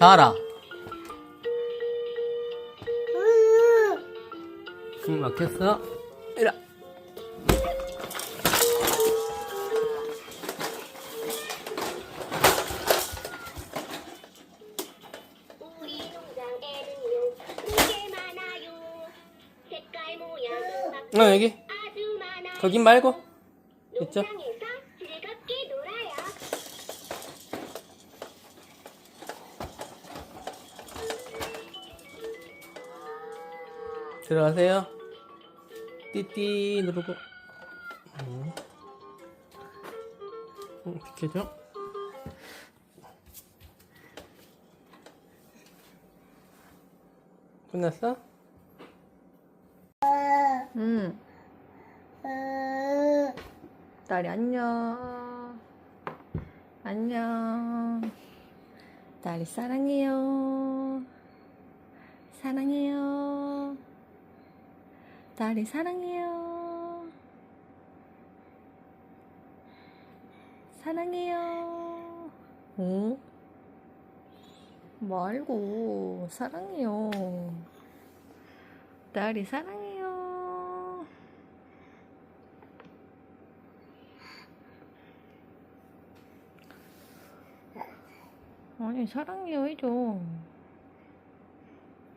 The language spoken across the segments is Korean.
다알아 숨 막혔어? 막어 여기. 거긴 말고. 있죠? 들어가세요 띠띠 누르고 음. 음, 비켜줘 끝났어? 응. 딸이 안녕. 안녕. 딸이 사랑해요. 사랑해요. 딸이 사랑해요. 사랑해요. 응? 말고 사랑해요. 딸이 사랑해요. 아니 사랑해요 해줘.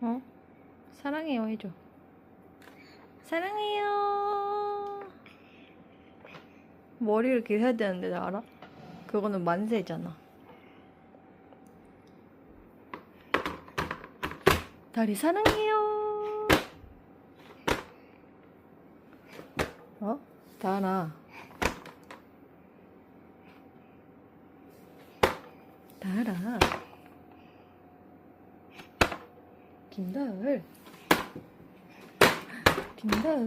어? 사랑해요 해줘. 사랑해요. 머리 이렇게 해야 되는데 나 알아? 그거는 만세잖아. 다리 사랑해요. 어? 달아. 달아. 김 달. 김달.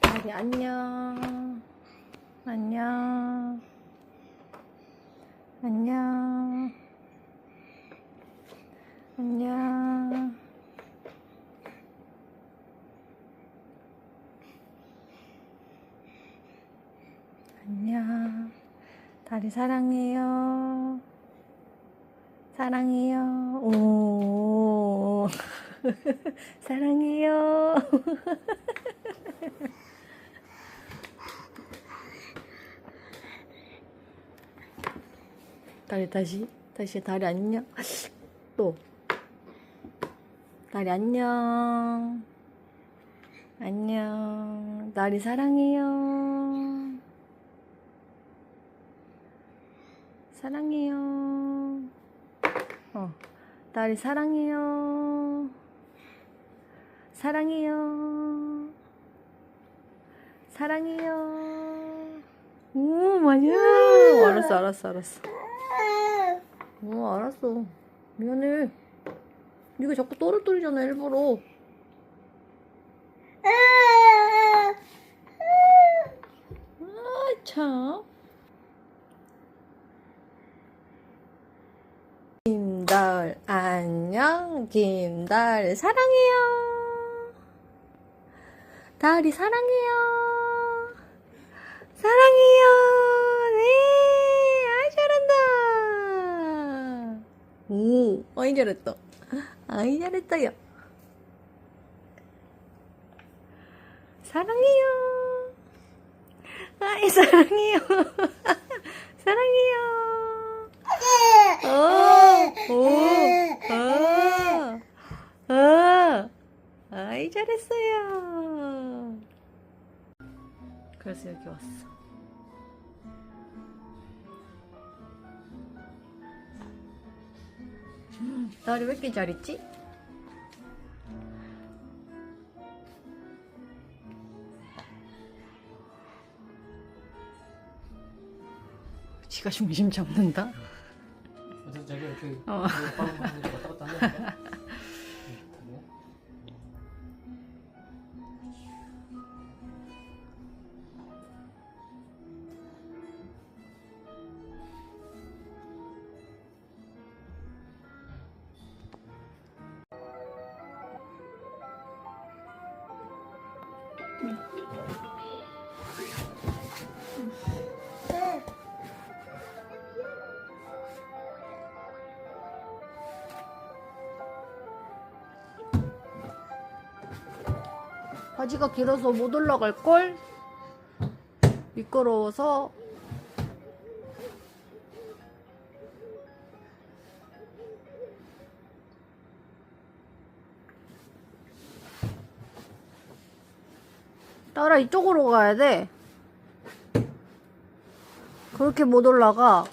달이 안녕. 안녕. 안녕. 안녕. 안녕. 다리 사랑해요. 사랑해요. 오. 사랑해요. 다리 다시 다시 다리 안녕. 또 다리 안녕. 안녕. 나리 사랑해요. 사랑해요. 어. 나리 사랑해요. 사랑해요. 사랑해요. 오, 맞아. 알았어, 알았어, 알았어. 어, 알았어. 미안해. 네가 자꾸 떨어뜨리잖아, 일부러. 아, 참. 김달, 안녕. 김달, 사랑해요. 달이 사랑해요. 사랑해요. 네, 아이, 잘한다. 오, 아이, 잘했다. 아이, 잘했다, 야. 사랑해요. 아이, 사랑해요. 사랑해요. 어, 오, 어, 어. 아이, 잘했어요. 그래서 여기 왔어. 나리 왜 이렇게 잘했지? 지가 중심 잡는다? 그래서 자기 이렇게 어. 바지가 길어서 못 올라갈 걸. 미끄러워서 따라 이쪽으로 가야 돼. 그렇게 못 올라가.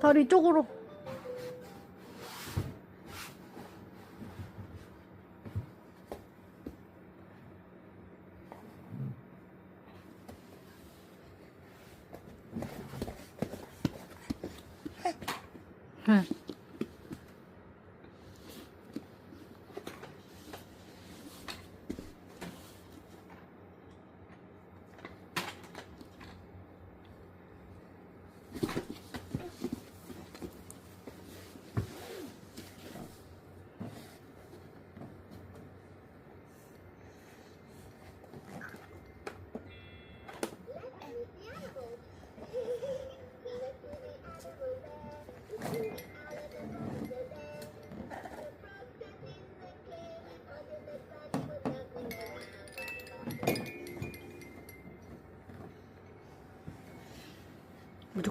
다리 이쪽으로.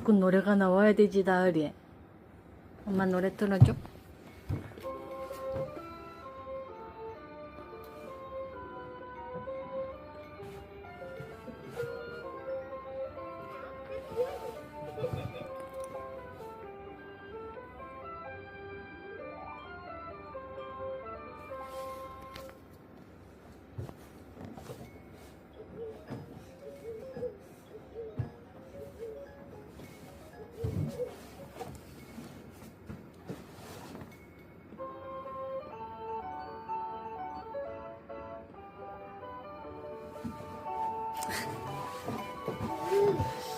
무조건 노래가 나와야 되지, 나으리. 엄마 노래 틀어줘. うん。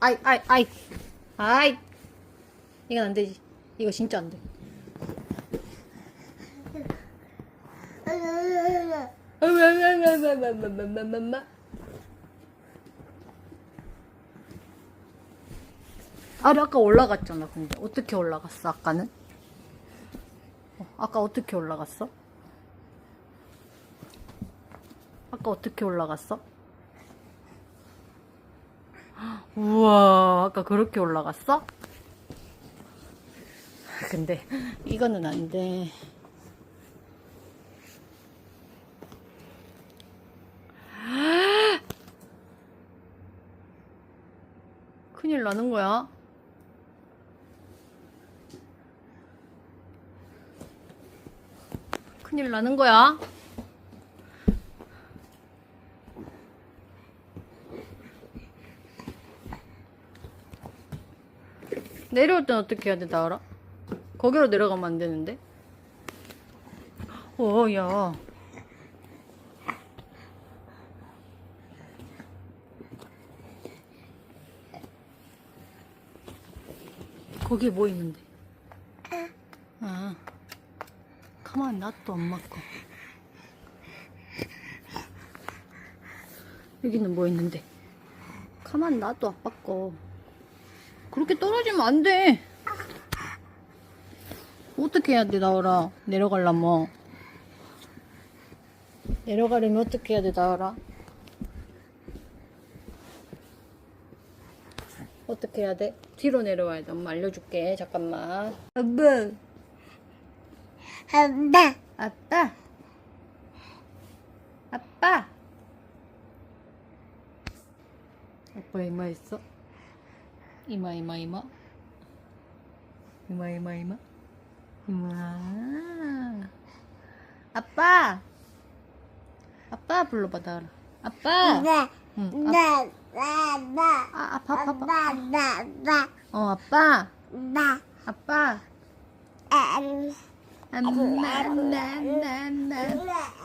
아이, 아이, 아이, 아이. 이건 안 되지. 이거 진짜 안 돼. 아리 아까 올라갔잖아. 근데 어떻게 올라갔어? 아까는? 어, 아까 어떻게 올라갔어? 아까 어떻게 올라갔어? 우와, 아까 그렇게 올라갔어? 근데 이거는 안 돼. 큰일 나는 거야. 큰일 나는 거야. 내려올 땐 어떻게 해야 돼, 나으라? 거기로 내려가면 안 되는데? 어, 야. 거기 뭐 있는데? 아. 가만 놔둬, 엄마 거. 여기는 뭐 있는데? 가만 놔둬, 아빠 거. 그렇게 떨어지면 안 돼. 어떻게 해야 돼, 나오라? 내려가려면. 내려가려면 어떻게 해야 돼, 나오라? 어떻게 해야 돼? 뒤로 내려와야 돼. 엄마 알려줄게. 잠깐만. 아빠. 한다 아빠. 아빠. 아빠 이마 있어? 이마 이마 이마. 이마 이마 이마. 이마. 아빠. 아빠 불러봐 나라. 아빠. 네 응. 아, 네 아, 아파, 아파, 아파. 어, 아빠. 아빠. 엄마, 엄마, 엄마, 엄마.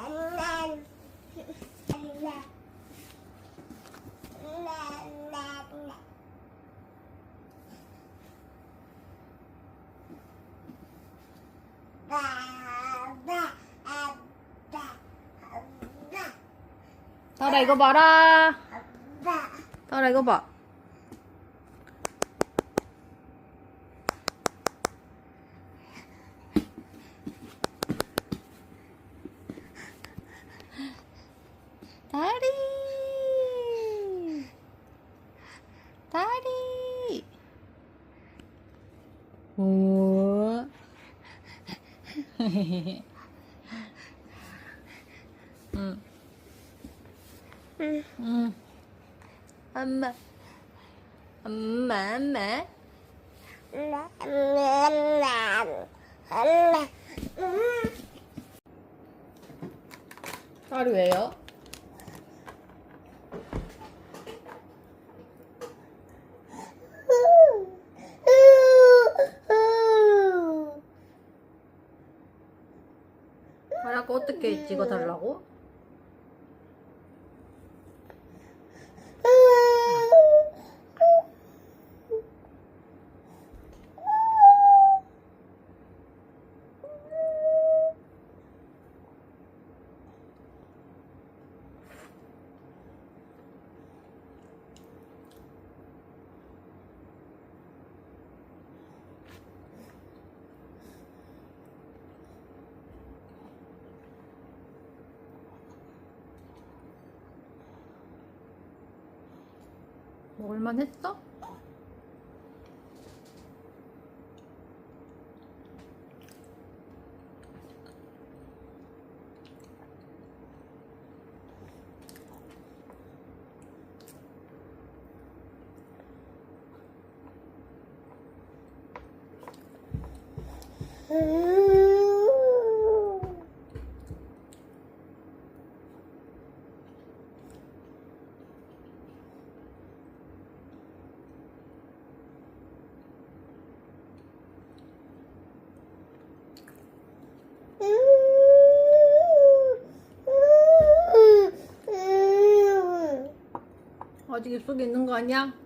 다라 이거 봐라. 다라 이거 봐. 다리. 다리. 오. 응. 응. 엄마. 엄마, 엄마. 딸이 왜요? 아까 어떻게 찍어달라고? 먹을만 했 어? 아직 입속에 있는 거 아니야?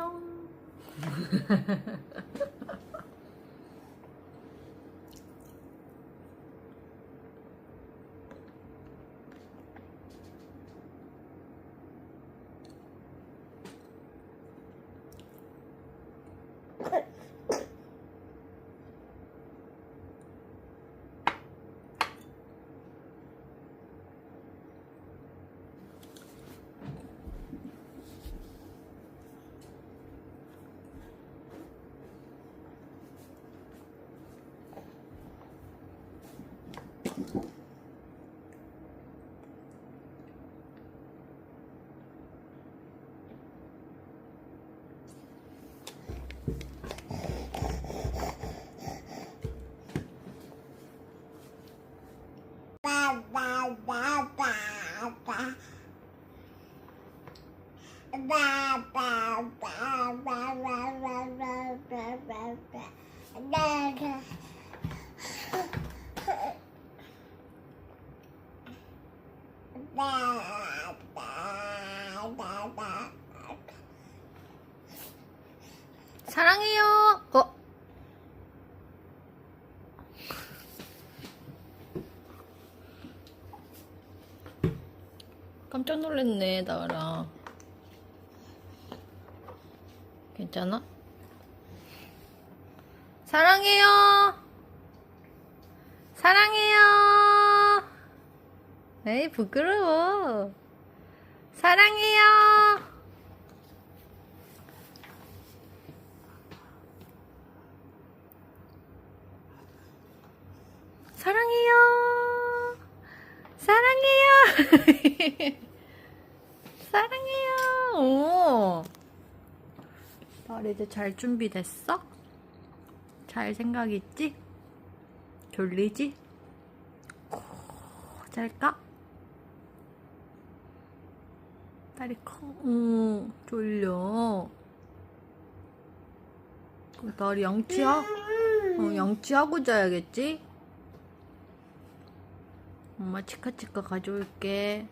사랑 사랑해요. 어. 깜짝 놀랐네, 나라. 괜찮아? 사랑해요. 사랑해요. 에이, 부끄러워. 사랑해요. 사랑해요. 사랑해요. 사랑해요. 오. 나리들 잘 준비됐어? 잘 생각 있지? 졸리지? 코, 잘까? 다리 커. 응, 졸려. 그럼 다리 양치하? 어, 양치하고 자야겠지? 엄마 치카치카 가져올게.